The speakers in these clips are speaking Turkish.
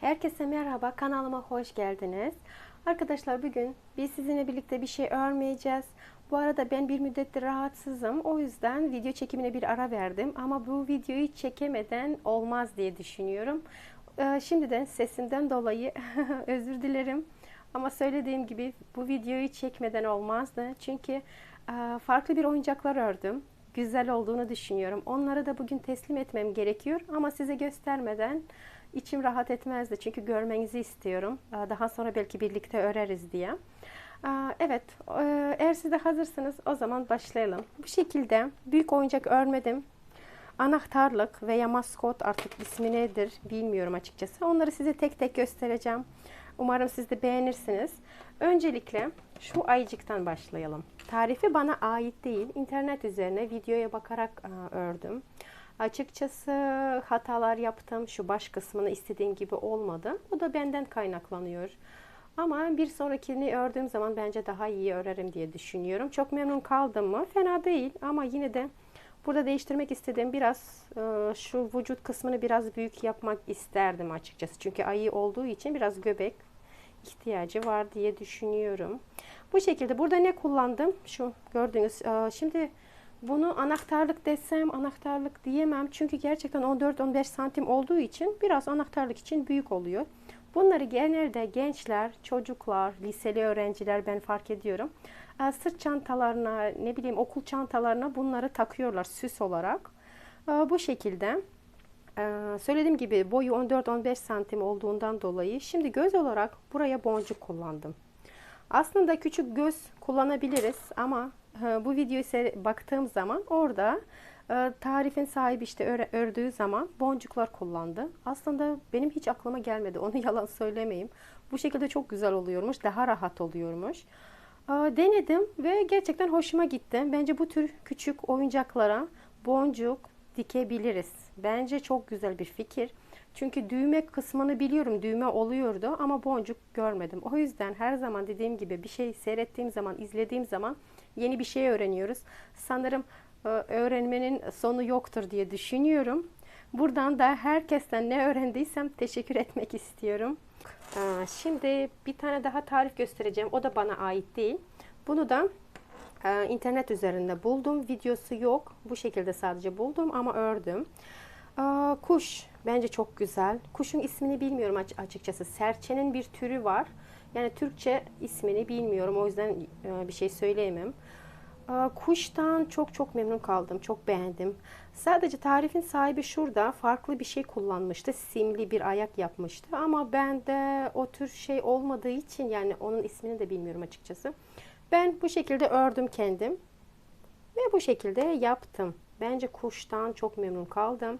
Herkese merhaba, kanalıma hoş geldiniz. Arkadaşlar bugün biz sizinle birlikte bir şey örmeyeceğiz. Bu arada ben bir müddettir rahatsızım. O yüzden video çekimine bir ara verdim. Ama bu videoyu çekemeden olmaz diye düşünüyorum. Ee, Şimdiden sesimden dolayı özür dilerim. Ama söylediğim gibi bu videoyu çekmeden olmazdı. Çünkü e, farklı bir oyuncaklar ördüm. Güzel olduğunu düşünüyorum. Onları da bugün teslim etmem gerekiyor. Ama size göstermeden içim rahat etmezdi. Çünkü görmenizi istiyorum. Daha sonra belki birlikte öreriz diye. Evet, e, eğer siz de hazırsınız o zaman başlayalım. Bu şekilde büyük oyuncak örmedim. Anahtarlık veya maskot artık ismi nedir bilmiyorum açıkçası. Onları size tek tek göstereceğim. Umarım siz de beğenirsiniz. Öncelikle şu ayıcıktan başlayalım. Tarifi bana ait değil. İnternet üzerine videoya bakarak ördüm. Açıkçası hatalar yaptım. Şu baş kısmını istediğim gibi olmadı. Bu da benden kaynaklanıyor. Ama bir sonrakini ördüğüm zaman bence daha iyi örerim diye düşünüyorum. Çok memnun kaldım mı? Fena değil ama yine de burada değiştirmek istediğim biraz e, şu vücut kısmını biraz büyük yapmak isterdim açıkçası. Çünkü ayı olduğu için biraz göbek ihtiyacı var diye düşünüyorum. Bu şekilde burada ne kullandım? Şu gördüğünüz. e, Şimdi bunu anahtarlık desem anahtarlık diyemem. Çünkü gerçekten 14-15 santim olduğu için biraz anahtarlık için büyük oluyor. Bunları genelde gençler, çocuklar, liseli öğrenciler ben fark ediyorum. E, Sırt çantalarına, ne bileyim okul çantalarına bunları takıyorlar süs olarak. E, Bu şekilde. Ee, söylediğim gibi boyu 14-15 santim olduğundan dolayı şimdi göz olarak buraya boncuk kullandım. Aslında küçük göz kullanabiliriz ama e, bu videoyu baktığım zaman orada e, tarifin sahibi işte ördüğü zaman boncuklar kullandı. Aslında benim hiç aklıma gelmedi. Onu yalan söylemeyeyim. Bu şekilde çok güzel oluyormuş. Daha rahat oluyormuş. E, Denedim ve gerçekten hoşuma gitti. Bence bu tür küçük oyuncaklara boncuk dikebiliriz. Bence çok güzel bir fikir. Çünkü düğme kısmını biliyorum. Düğme oluyordu ama boncuk görmedim. O yüzden her zaman dediğim gibi bir şey seyrettiğim zaman, izlediğim zaman yeni bir şey öğreniyoruz. Sanırım e, öğrenmenin sonu yoktur diye düşünüyorum. Buradan da herkesten ne öğrendiysem teşekkür etmek istiyorum. Aa, Şimdi bir tane daha tarif göstereceğim. O da bana ait değil. Bunu da ee, internet üzerinde buldum. Videosu yok. Bu şekilde sadece buldum ama ördüm. Kuş bence çok güzel. Kuşun ismini bilmiyorum aç- açıkçası. Serçenin bir türü var. Yani Türkçe ismini bilmiyorum. O yüzden e, bir şey söyleyemem. Kuştan çok çok memnun kaldım. Çok beğendim. Sadece tarifin sahibi şurada farklı bir şey kullanmıştı. Simli bir ayak yapmıştı. Ama ben de o tür şey olmadığı için yani onun ismini de bilmiyorum açıkçası. Ben bu şekilde ördüm kendim. Ve bu şekilde yaptım. Bence kuştan çok memnun kaldım.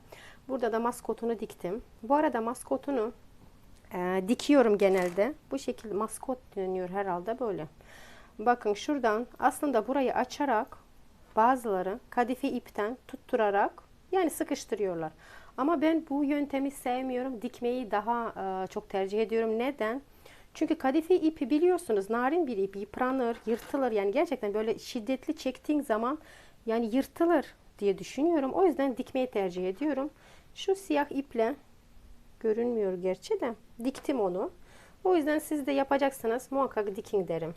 Burada da maskotunu diktim. Bu arada maskotunu e, dikiyorum genelde. Bu şekilde maskot deniyor herhalde böyle. Bakın şuradan aslında burayı açarak bazıları kadife ipten tutturarak yani sıkıştırıyorlar. Ama ben bu yöntemi sevmiyorum. Dikmeyi daha e, çok tercih ediyorum. Neden? Çünkü kadife ipi biliyorsunuz narin bir ip yıpranır, yırtılır. Yani gerçekten böyle şiddetli çektiğin zaman yani yırtılır diye düşünüyorum. O yüzden dikmeyi tercih ediyorum. Şu siyah iple görünmüyor gerçi de diktim onu. O yüzden siz de yapacaksınız muhakkak dikin derim.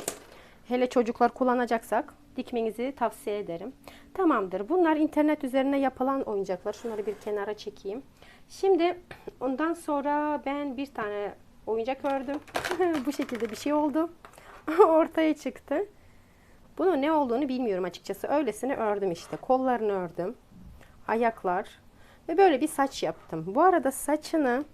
Hele çocuklar kullanacaksak dikmenizi tavsiye ederim. Tamamdır. Bunlar internet üzerine yapılan oyuncaklar. Şunları bir kenara çekeyim. Şimdi ondan sonra ben bir tane oyuncak ördüm. Bu şekilde bir şey oldu. Ortaya çıktı. Bunun ne olduğunu bilmiyorum açıkçası. Öylesine ördüm işte. Kollarını ördüm. Ayaklar. Ve böyle bir saç yaptım. Bu arada saçını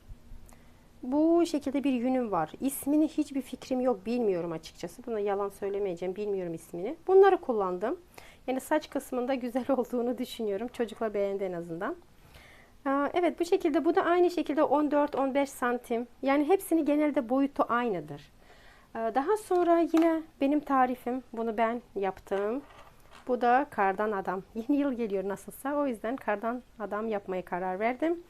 bu şekilde bir yünüm var. İsmini hiçbir fikrim yok. Bilmiyorum açıkçası. Buna yalan söylemeyeceğim. Bilmiyorum ismini. Bunları kullandım. Yani saç kısmında güzel olduğunu düşünüyorum. Çocuklar beğendi en azından. Evet bu şekilde bu da aynı şekilde 14-15 santim. Yani hepsini genelde boyutu aynıdır. Daha sonra yine benim tarifim bunu ben yaptım. Bu da kardan adam. Yeni yıl geliyor nasılsa o yüzden kardan adam yapmaya karar verdim.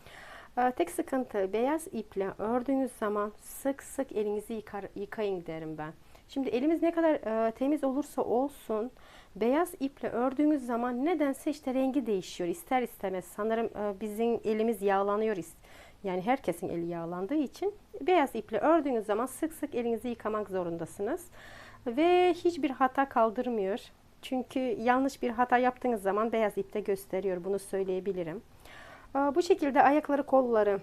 Ee, Tek sıkıntı beyaz iple ördüğünüz zaman sık sık elinizi yıkar, yıkayın derim ben. Şimdi elimiz ne kadar e, temiz olursa olsun beyaz iple ördüğümüz zaman nedense işte rengi değişiyor ister istemez. Sanırım e, bizim elimiz yağlanıyor Yani herkesin eli yağlandığı için beyaz iple ördüğünüz zaman sık sık elinizi yıkamak zorundasınız. Ve hiçbir hata kaldırmıyor. Çünkü yanlış bir hata yaptığınız zaman beyaz ipte gösteriyor. Bunu söyleyebilirim. Bu şekilde ayakları kolları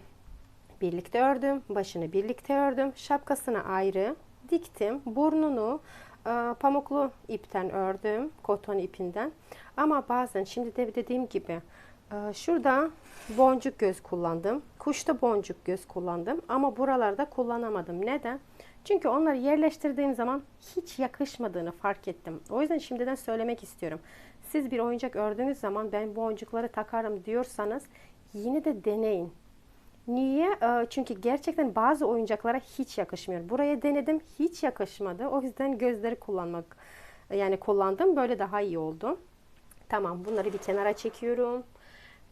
birlikte ördüm. Başını birlikte ördüm. Şapkasını ayrı diktim. Burnunu pamuklu ipten ördüm. Koton ipinden. Ama bazen şimdi de dediğim gibi şurada boncuk göz kullandım. Kuşta boncuk göz kullandım. Ama buralarda kullanamadım. Neden? Çünkü onları yerleştirdiğim zaman hiç yakışmadığını fark ettim. O yüzden şimdiden söylemek istiyorum. Siz bir oyuncak ördüğünüz zaman ben boncukları takarım diyorsanız yine de deneyin. Niye? Çünkü gerçekten bazı oyuncaklara hiç yakışmıyor. Buraya denedim hiç yakışmadı. O yüzden gözleri kullanmak yani kullandım. Böyle daha iyi oldu. Tamam bunları bir kenara çekiyorum.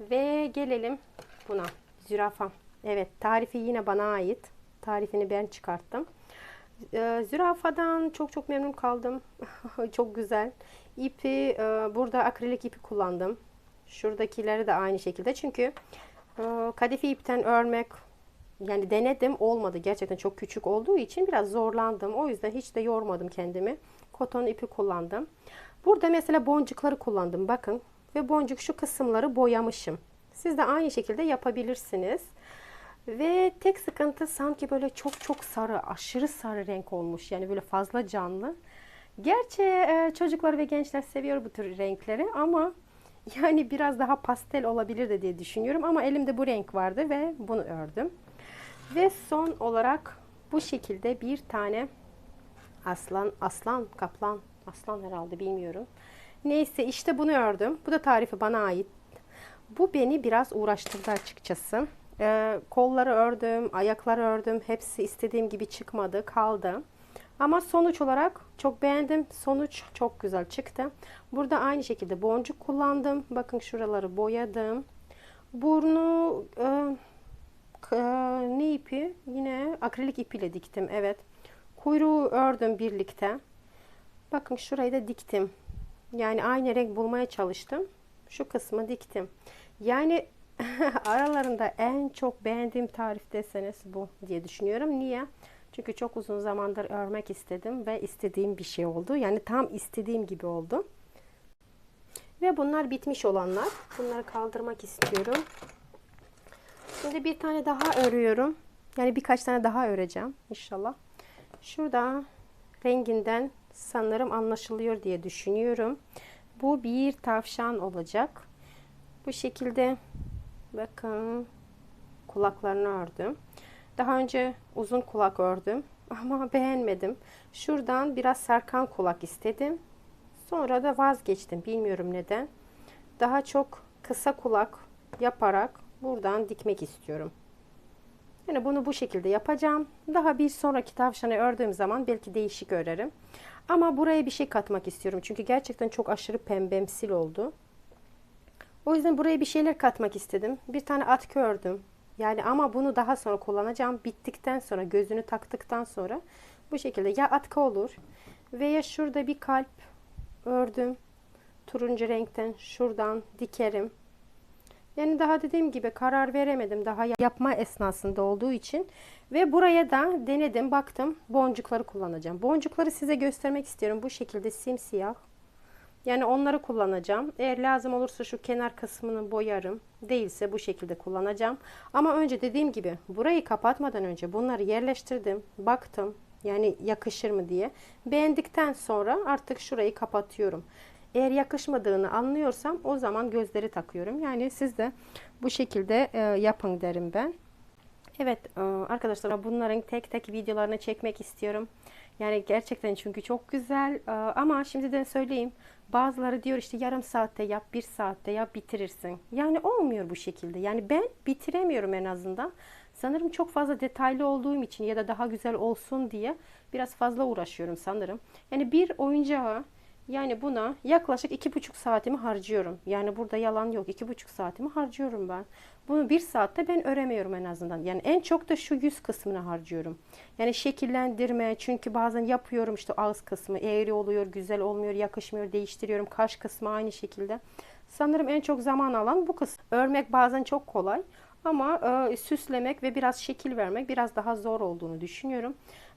Ve gelelim buna. Zürafa. Evet tarifi yine bana ait. Tarifini ben çıkarttım. Zürafadan çok çok memnun kaldım. çok güzel. İpi burada akrilik ipi kullandım. Şuradakileri de aynı şekilde. Çünkü kadife ipten örmek yani denedim olmadı. Gerçekten çok küçük olduğu için biraz zorlandım. O yüzden hiç de yormadım kendimi. Koton ipi kullandım. Burada mesela boncukları kullandım. Bakın ve boncuk şu kısımları boyamışım. Siz de aynı şekilde yapabilirsiniz. Ve tek sıkıntı sanki böyle çok çok sarı, aşırı sarı renk olmuş. Yani böyle fazla canlı. Gerçi e, çocuklar ve gençler seviyor bu tür renkleri ama yani biraz daha pastel olabilir diye düşünüyorum. Ama elimde bu renk vardı ve bunu ördüm. Ve son olarak bu şekilde bir tane aslan, aslan, kaplan, aslan herhalde bilmiyorum. Neyse işte bunu ördüm. Bu da tarifi bana ait. Bu beni biraz uğraştırdı açıkçası. Ee, kolları ördüm, ayakları ördüm. Hepsi istediğim gibi çıkmadı, kaldı. Ama sonuç olarak çok beğendim. Sonuç çok güzel çıktı. Burada aynı şekilde boncuk kullandım. Bakın şuraları boyadım. Burnu e, e, ne ipi? Yine akrilik ipiyle diktim. Evet. Kuyruğu ördüm birlikte. Bakın şurayı da diktim. Yani aynı renk bulmaya çalıştım. Şu kısmı diktim. Yani aralarında en çok beğendiğim tarif deseniz bu diye düşünüyorum. Niye? Çünkü çok uzun zamandır örmek istedim ve istediğim bir şey oldu. Yani tam istediğim gibi oldu. Ve bunlar bitmiş olanlar. Bunları kaldırmak istiyorum. Şimdi bir tane daha örüyorum. Yani birkaç tane daha öreceğim inşallah. Şurada renginden sanırım anlaşılıyor diye düşünüyorum. Bu bir tavşan olacak. Bu şekilde bakın kulaklarını ördüm. Daha önce uzun kulak ördüm ama beğenmedim. Şuradan biraz sarkan kulak istedim. Sonra da vazgeçtim. Bilmiyorum neden. Daha çok kısa kulak yaparak buradan dikmek istiyorum. Yani bunu bu şekilde yapacağım. Daha bir sonraki tavşanı ördüğüm zaman belki değişik örerim. Ama buraya bir şey katmak istiyorum. Çünkü gerçekten çok aşırı pembemsil oldu. O yüzden buraya bir şeyler katmak istedim. Bir tane atkı ördüm. Yani ama bunu daha sonra kullanacağım. Bittikten sonra gözünü taktıktan sonra bu şekilde ya atkı olur veya şurada bir kalp ördüm. Turuncu renkten şuradan dikerim. Yani daha dediğim gibi karar veremedim daha yapma esnasında olduğu için. Ve buraya da denedim baktım boncukları kullanacağım. Boncukları size göstermek istiyorum. Bu şekilde simsiyah. Yani onları kullanacağım. Eğer lazım olursa şu kenar kısmını boyarım. Değilse bu şekilde kullanacağım. Ama önce dediğim gibi burayı kapatmadan önce bunları yerleştirdim. Baktım yani yakışır mı diye. Beğendikten sonra artık şurayı kapatıyorum. Eğer yakışmadığını anlıyorsam o zaman gözleri takıyorum. Yani siz de bu şekilde e, yapın derim ben. Evet e, arkadaşlar bunların tek tek videolarını çekmek istiyorum. Yani gerçekten çünkü çok güzel e, ama şimdiden söyleyeyim. Bazıları diyor işte yarım saatte yap, bir saatte yap bitirirsin. Yani olmuyor bu şekilde. Yani ben bitiremiyorum en azından. Sanırım çok fazla detaylı olduğum için ya da daha güzel olsun diye biraz fazla uğraşıyorum sanırım. Yani bir oyuncağı yani buna yaklaşık iki buçuk saatimi harcıyorum. Yani burada yalan yok. iki buçuk saatimi harcıyorum ben. Bunu bir saatte ben öremiyorum en azından. Yani en çok da şu yüz kısmını harcıyorum. Yani şekillendirme çünkü bazen yapıyorum işte ağız kısmı eğri oluyor, güzel olmuyor, yakışmıyor, değiştiriyorum. Kaş kısmı aynı şekilde. Sanırım en çok zaman alan bu kısım. Örmek bazen çok kolay Ama e, süslemek ve biraz şekil vermek biraz daha zor olduğunu düşünüyorum.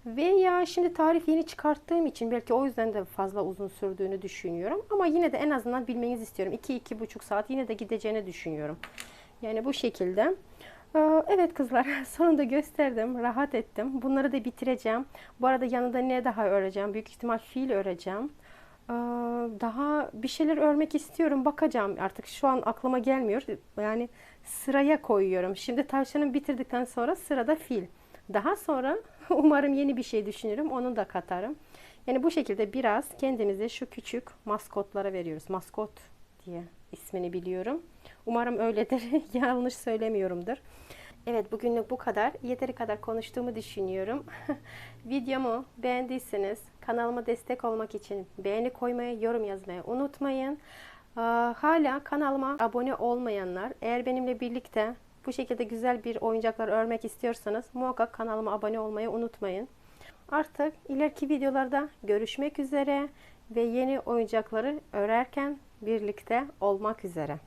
Veya şimdi tarif yeni çıkarttığım için belki o yüzden de fazla uzun sürdüğünü düşünüyorum. Ama yine de en azından bilmenizi istiyorum. 2-2,5 saat yine de gideceğini düşünüyorum. Yani bu şekilde. Ee, Evet kızlar sonunda gösterdim. Rahat ettim. Bunları da bitireceğim. Bu arada yanında ne daha öreceğim? Büyük ihtimal fil öreceğim. Ee, Daha bir şeyler örmek istiyorum. Bakacağım artık şu an aklıma gelmiyor. Yani sıraya koyuyorum. Şimdi tavşanı bitirdikten sonra sırada fil. Daha sonra umarım yeni bir şey düşünürüm. Onu da katarım. Yani bu şekilde biraz kendimize şu küçük maskotlara veriyoruz. Maskot diye ismini biliyorum. Umarım öyledir. Yanlış söylemiyorumdur. Evet bugünlük bu kadar. Yeteri kadar konuştuğumu düşünüyorum. Videomu beğendiyseniz kanalıma destek olmak için beğeni koymayı, yorum yazmayı unutmayın. Hala kanalıma abone olmayanlar eğer benimle birlikte bu şekilde güzel bir oyuncaklar örmek istiyorsanız muhakkak kanalıma abone olmayı unutmayın. Artık ileriki videolarda görüşmek üzere ve yeni oyuncakları örerken birlikte olmak üzere.